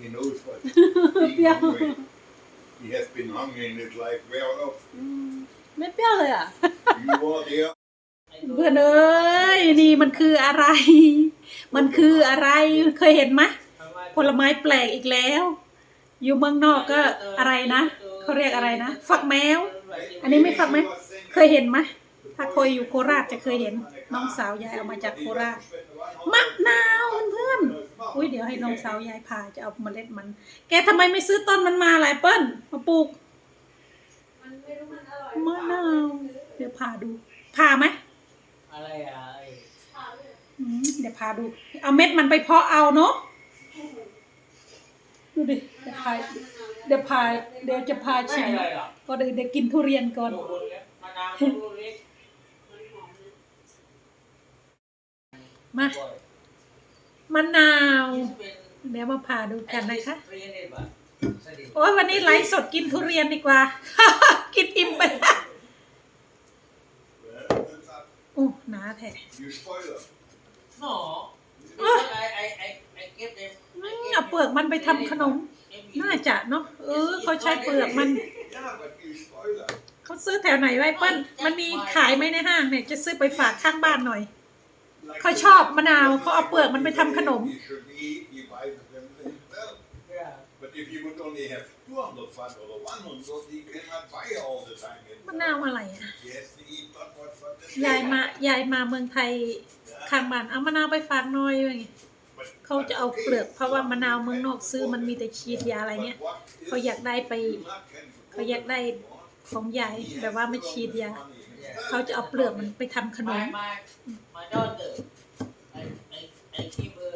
he knows what being Yeah. hungry. He has been hungry in his life very often. อืมไม่เปรี้ยวเลยอะ You are there. เพื่อนเอ้ยนี่มันคืออะไร มันคืออะไรเคยเห็นไหมผลไม้แปลกอีกแล้ว อยู่เมืองนอกก็อะไรนะเขาเรียกอะไรนะฝักแมว อันนี้ไม่ฝักไหมเคยเห็นไหมถ้าเคยอยู่โคราชจะเคยเห็นน้องสาวยายเอามาจากโคราชมะนาวเพื่อน อุ้ยเดี๋ยวให้น้องสาวยายพาจะเอาเมล็ดมัน แกทำไมไม่ซื้อต้นมันมาหลายเปิ้ลมาปลูกมันไม่รู้มันอร่อยมะนาวเดี๋ยวพาดูพาไหมอะไรอะไอ้ถามเลยอืมเดี๋ยวพาดู เอาเม็ดมันไปเพาะเอาเนาะดูดิเดี๋ยวพาเดี๋ยวพาเดี๋ยวจะพาไม่ชิมอะไรหรอกก็เดี๋ยวเดี๋ยวกินทุเรียนก่อนลูกคนเล็กมะนาวลูกเล็กมันหอมนะมาบ่อย มะนาวยี่สิบเป็นเดี๋ยวมาพาดูกันนะคะเรียนได้ปะสนิทโอ้ยวันนี้ไลฟ์สดกินทุเรียนดีกว่า กินอิ่มไปแล้วโอ้หนาแท้ You spoil them. หมอไอ้ไอ้ไอ้ไอ้เก็บเองอืมเอาเปลือกมันไปทำขนม น่าจะเนาะเออเขาใช้เปลือกมัน Yeah, but you spoil them. เขาซื้อแถวไหนไว้เปิ้ลมันมีขายไหมในห้างเนี่ย จะซื้อไปฝากข้างบ้านหน่อย Like เขา the- ชอบมะนาวเขาเอาเปลือกมันไปทำขนม You should eat, you buy them himself. But if you would only have 200 fat or 100, you cannot buy all the time. มะนาวอะไรอะ Yes, you eat but what for the ยายมายายมาเมืองไทยข้างบ้านเอามะนาวไปฝากหน่อยว่าไง But เขาจะเอาเปลือกเพราะว่ามะนาวเมืองนอกซื้อมันมีแต่ฉีดยาอะไรเงี้ย what is เขาอยากได้ไป you not can เขาอยากได้ของยายแบบว่าไม่ฉีดยาเขาจะเอาเปลือกมันไปทำขนมามมา my daughter I I I give her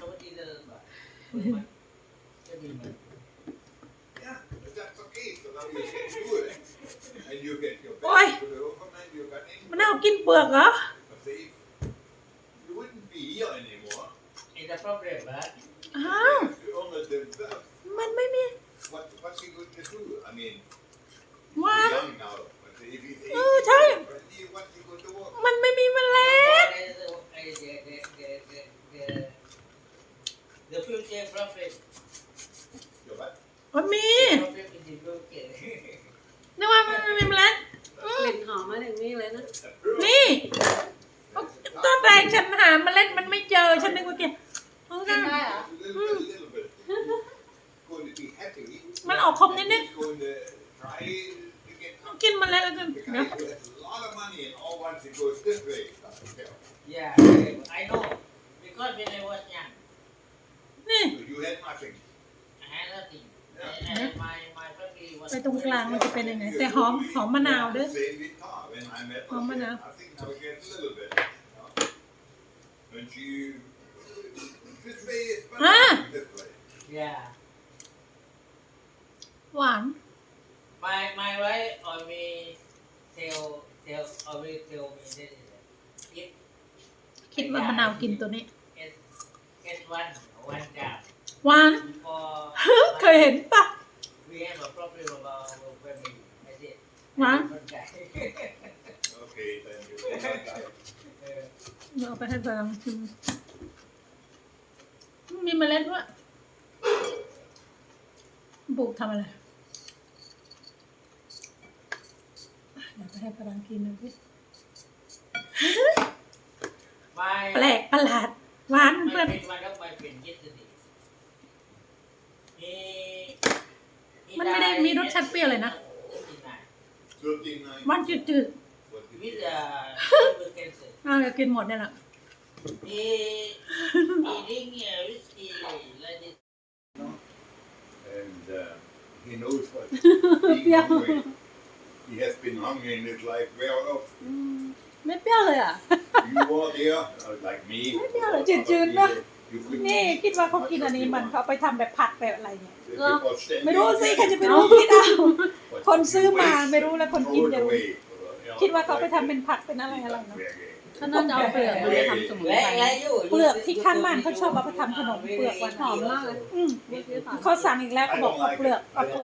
twenty dollars บาทจะมีมัน Yeah, but that's okay. So now you can do it. And you get your Oi. back to the oven and you got in. มะนาวกินเปลือกเหรอ But they, you wouldn't be here anymore. it's a problem นะอ้าว You only themselves. มันไม่มี What, what's he going to do? I mean, หวาน young now. But if he's Oh, 80, tell him. what he- what's he going to work? มันไม่มีเมล็ด The future prophet Your what? มันมี prophet in the future นึกว่ามันไม่มีเมล็ดอืกมลิ่นหอมมาถึงนี่เลยนะนี่ตอนแรกฉันหาเมล็ดมันไม่เจอ ฉันนึกว่าแกเอากินะนได้เหรอ A little bit, a little bit. going to be happy. มันออกคมนิด He's going to try to get ๆกินเมล็ดแล้วกัน The เดี๋ยว guy who has a lot of money and all wants it goes this way. doesn't care. yeah I know because when I was young นี่ So you had nothing. I had nothing and my my family was ไปตรงกลางมันจะเป็นยังไง แต่หอมหอมมะนาวเด้อ Same with Tar. When I met her, Oh, she had manao. nothing. Now she has a little bit. you know. When she this way is better Ah. than this way. yeah หวาน my my wife always tell tell always tell me that if คิดว่ามะนาวกินตัวนี้ get get one one job หวาน before เคยเห็นปะ we have a problem about our family I said หวาน one guy Okay, then you cannot die. เอาไปให้ฝรั่งชิมมีเมล็ดด้วยปลูกทำอะไรเดี๋ยวไปให้ฝรั่งกินหน่อยสิ my แปลกประหลาดหวาน my เพื่อน friend one of my friend yesterday he he มันไม่ได้ died มีรสชาติเปรี้ยวเลยนะ 39. หวานจืด What did with you- uh, liver cancer ๆอ้าวเดี๋ยวกินหมดเนี่ยแหละ he eating uh, whiskey like this And uh, he knows what being Yeah. hungry. He has been hungry in his life very often. อืมไม่เปรี้ยวเลยอะ You were there, uh, like me. Yeah, or จืดๆ other นะ people. You couldn't นี่ eat คิดว่าเขา as กิน much อั as นนี้ you มัน want. เขาเอาไปทำแบบผัดแบบอะไรเนี่ย If it was standing ไม่รู้สิ there, ใครจะไปรู้คิดเอา but คน you ซื้อมา waste ไม่รู้แล้วคน throw กิน it จะรู้ away, you know, คิดว่าเขาไป like ทำเป็นผักเป็นอะไรอะไรเนาะ very- เขาน่าจะเอาเปลือกมาทำสมุนไพร like like you เปลือกที่ข้างบ้านเขาชอบเอาไปทำขนมเปลือกวันหอมมากเลยอืมนี่คือหอมเขาสั่งอีกแล้วเขาบอกเอาเปลือกเอาเปลือก